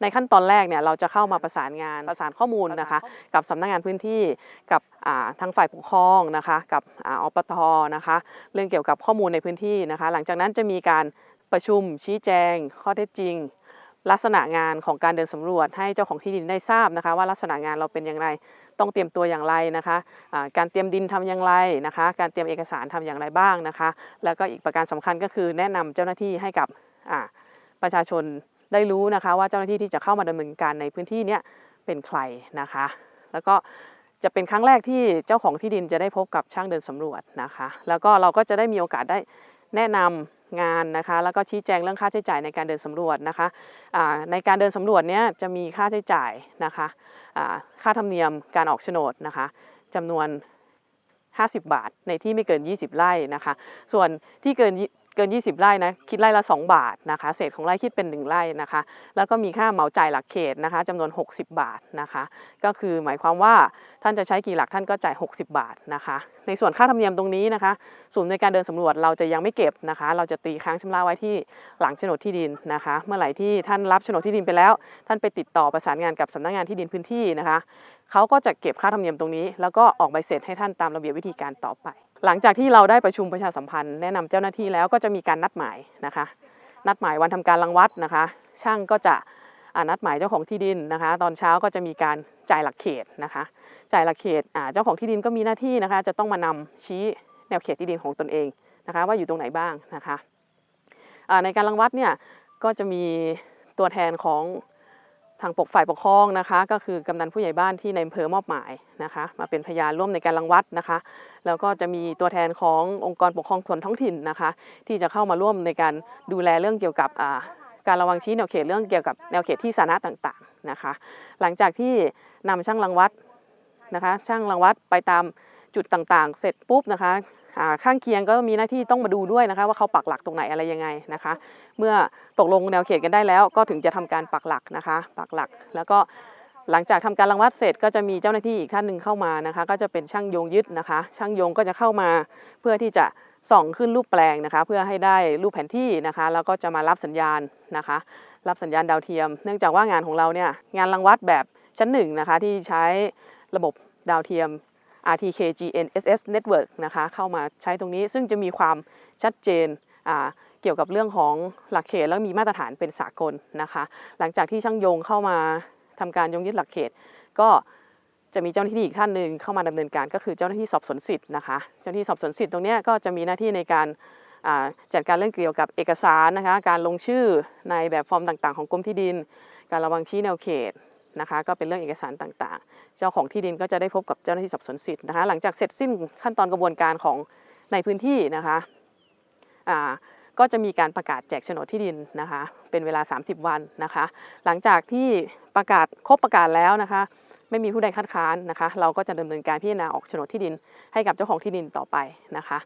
ในขั้นตอนแรกเนี่ยเราจะเข้ามาประสานงานประสานข้อมูลนะคะ กับสำนักงานพื้นที่กับอ่าทางฝ่ายปกครองนะคะ กับอาอปทนะคะ เรื่องเกี่ยวกับข้อมูลในพื้นที่นะคะ หลังจากนั้นจะมีการประชุมชี้แจง ข้อเท็จจริง ลักษณะงานของการเดินสำรวจให้เจ้าของที่ดินได้ทราบนะคะ ว่าลักษณะงานเราเป็นอย่างไรต้องเตรียมตัวอย่างไรนะคะอ่าการเตรียมดินทำอย่างไรนะคะ การเตรียมเอกสารทำอย่างไรบ้างนะคะ แล้วก็อีกประการสำคัญก็คือแนะนำเจ้าหน้าที่ให้กับอ่าประชาชน ได้รู้นะคะ ว่าเจ้าหน้าที่ที่จะเข้ามาดำเนินการในพื้นที่เนี้ยเป็นใครนะคะ แล้วก็จะเป็นครั้งแรกที่เจ้าของที่ดินจะได้พบกับช่างเดินสำรวจนะคะ แล้วก็เราก็จะได้มีโอกาสได้แนะนำงานนะคะ แล้วก็ชี้แจงเรื่องค่าใช้จ่ายในการเดินสำรวจนะคะในการเดินสำรวจเนี้ยจะมีค่าใช้จ่ายนะคะค่าธรรมเนียมการออกโฉนดนะคะจำนวน 50 บาทในที่ไม่เกิน 20 ไร่นะคะ ส่วนที่เกิน เกิน 20 ไร่นะคิดไร่ละ 2 บาทนะคะ เศษของไร่คิดเป็น 1 ไร่นะคะ แล้วก็มีค่าเหมาจ่ายหลักเขตนะคะจำนวน 60 บาทนะคะ ก็คือหมายความว่าท่านจะใช้กี่หลักท่านก็จ่าย 60 บาทนะคะ ในส่วนค่าธรรมเนียมตรงนี้นะคะศูนย์ในการเดินสำรวจเราจะยังไม่เก็บนะคะ เราจะตีค้างชำระไว้ที่หลังโฉนดที่ดินนะคะ เมื่อไหร่ที่ท่านรับโฉนดที่ดินไปแล้ว ท่านไปติดต่อประสานงานกับสำนักงานที่ดินพื้นที่นะคะเขาก็จะเก็บค่าธรรมเนียมตรงนี้ แล้วก็ออกใบเสร็จให้ท่านตามระเบียบวิธีการต่อไป หลังจากที่เราได้ประชุมประชาสัมพันธ์ แนะนำเจ้าหน้าที่แล้วก็จะมีการนัดหมายนะคะ นัดหมายวันทำการรังวัดนะคะ ช่างก็จะนัดหมายเจ้าของที่ดินนะคะ ตอนเช้าก็จะมีการจ่ายหลักเขตนะคะ จ่ายหลักเขตเจ้าของที่ดินก็มีหน้าที่นะคะ จะต้องมานำชี้แนวเขตที่ดินของตนเองนะคะ ว่าอยู่ตรงไหนบ้างนะคะในการรังวัดเนี่ยก็จะมีตัวแทนของ ทางปกฝ่ายปกครองนะคะ ก็คือกำนันผู้ใหญ่บ้านที่ในอำเภอมอบหมายนะคะ มาเป็นพยานร่วมในการรังวัดนะคะ แล้วก็จะมีตัวแทนขององค์กรปกครองส่วนท้องถิ่นนะคะ ที่จะเข้ามาร่วมในการดูแลเรื่องเกี่ยวกับการระวังชี้แนวเขตเรื่องเกี่ยวกับแนวเขตที่สาธารณะต่างๆนะคะ หลังจากที่นำช่างรังวัดนะคะ ช่างรังวัดไปตามจุดต่างๆ เสร็จปุ๊บนะคะ ข้างเคียงก็มีหน้าที่ต้องมาดูด้วยนะคะ ว่าเขาปักหลักตรงไหนอะไรยังไงนะคะ เมื่อตกลงแนวเขตกันได้แล้ว ก็ถึงจะทำการปักหลักนะคะปักหลักแล้วก็หลังจากทำการรังวัดเสร็จก็จะมีเจ้าหน้าที่อีกท่านหนึ่งเข้ามานะคะ ก็จะเป็นช่างโยงยึดนะคะ ช่างโยงก็จะเข้ามาเพื่อที่จะส่องขึ้นรูปแปลงนะคะ เพื่อให้ได้รูปแผนที่นะคะ แล้วก็จะมารับสัญญาณนะคะ รับสัญญาณดาวเทียม เนื่องจากว่างานของเราเนี่ยงานรังวัดแบบชั้นหนึ่งนะคะที่ใช้ระบบดาวเทียม RTK GNSS Network นะคะเข้ามาใช้ตรงนี้ซึ่งจะมีความชัดเจนเกี่ยวกับเรื่องของหลักเขตแล้วมีมาตรฐานเป็นสากลนะคะ หลังจากที่ช่างโยงเข้ามาทำการยงยึดหลักเขต ก็จะมีเจ้าหน้าที่อีกท่านหนึ่งเข้ามาดำเนินการก็คือเจ้าหน้าที่สอบสวนสิทธิ์นะคะ เจ้าหน้าที่สอบสวนสิทธิ์ตรงนี้ก็จะมีหน้าที่ในการจัดการเรื่องเกี่ยวกับเอกสารนะคะ การลงชื่อในแบบฟอร์มต่างๆ ของกรมที่ดิน การระวังชี้แนวเขต นะคะ ก็เป็นเรื่องเอกสารต่างๆ เจ้าของที่ดินก็จะได้พบกับเจ้าหน้าที่สอบสวนสิทธิ์นะคะ หลังจากเสร็จสิ้นขั้นตอนกระบวนการของในพื้นที่นะคะอ่าก็จะมีการประกาศแจกโฉนดที่ดินนะคะ เป็นเวลา 30 วันนะคะ หลังจากที่ประกาศครบประกาศแล้วนะคะ ไม่มีผู้ใดคัดค้านนะคะ เราก็จะดำเนินการพิจารณาออกโฉนดที่ดินให้กับเจ้าของที่ดินต่อไปนะคะ